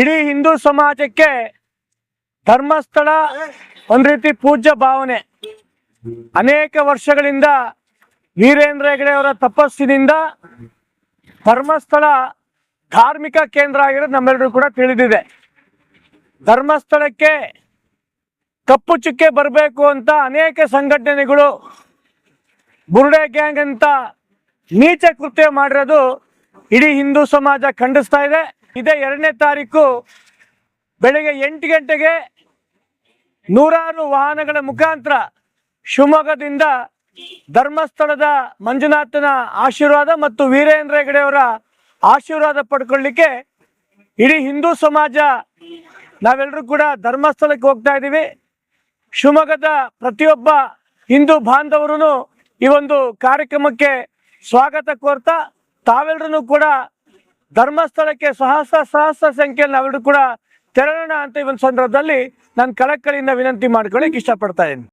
ಇಡೀ ಹಿಂದೂ ಸಮಾಜಕ್ಕೆ ಧರ್ಮಸ್ಥಳ ಒಂದ್ ರೀತಿ ಪೂಜ್ಯ ಭಾವನೆ. ಅನೇಕ ವರ್ಷಗಳಿಂದ ವೀರೇಂದ್ರ ಹೆಗಡೆ ಅವರ ತಪಸ್ಸಿನಿಂದ ಧರ್ಮಸ್ಥಳ ಧಾರ್ಮಿಕ ಕೇಂದ್ರ ಆಗಿರೋದು ನಮ್ಮೆಲ್ಲರೂ ಕೂಡ ತಿಳಿದಿದೆ. ಧರ್ಮಸ್ಥಳಕ್ಕೆ ಕಪ್ಪು ಚುಕ್ಕೆ ಬರಬೇಕು ಅಂತ ಅನೇಕ ಸಂಘಟನೆಗಳು, ಬುರುಡೆ ಗ್ಯಾಂಗ್ ಅಂತ ನೀಚ ಕೃತ್ಯ ಮಾಡಿರೋದು ಇಡೀ ಹಿಂದೂ ಸಮಾಜ ಖಂಡಿಸ್ತಾ ಇದೆ. ಇದೇ ಎರಡನೇ ತಾರೀಕು ಬೆಳಗ್ಗೆ ಎಂಟು ಗಂಟೆಗೆ ನೂರಾರು ವಾಹನಗಳ ಮುಖಾಂತರ ಶಿವಮೊಗ್ಗದಿಂದ ಧರ್ಮಸ್ಥಳದ ಮಂಜುನಾಥನ ಆಶೀರ್ವಾದ ಮತ್ತು ವೀರೇಂದ್ರ ಹೆಗಡೆಯವರ ಆಶೀರ್ವಾದ ಪಡ್ಕೊಳ್ಳಿಕ್ಕೆ ಇಡೀ ಹಿಂದೂ ಸಮಾಜ, ನಾವೆಲ್ಲರೂ ಕೂಡ ಧರ್ಮಸ್ಥಳಕ್ಕೆ ಹೋಗ್ತಾ ಇದ್ದೀವಿ. ಶಿವಮೊಗ್ಗದ ಪ್ರತಿಯೊಬ್ಬ ಹಿಂದೂ ಬಾಂಧವರು ಈ ಒಂದು ಕಾರ್ಯಕ್ರಮಕ್ಕೆ ಸ್ವಾಗತ ಕೋರ್ತಾ ತಾವೆಲ್ಲರೂ ಕೂಡ ಧರ್ಮಸ್ಥಳಕ್ಕೆ ಸಹಸ್ರ ಸಹಸ್ರ ಸಂಖ್ಯೆಯಲ್ಲಿ ಅವರು ಕೂಡ ತೆರಳೋಣ ಅಂತ ಈ ಒಂದು ಸಂದರ್ಭದಲ್ಲಿ ನಾನು ಕಳಕಳಿಯಿಂದ ವಿನಂತಿ ಮಾಡ್ಕೊಳ್ಳಿಕ್ಕೆ ಇಷ್ಟಪಡ್ತಾ ಇದ್ದೀನಿ.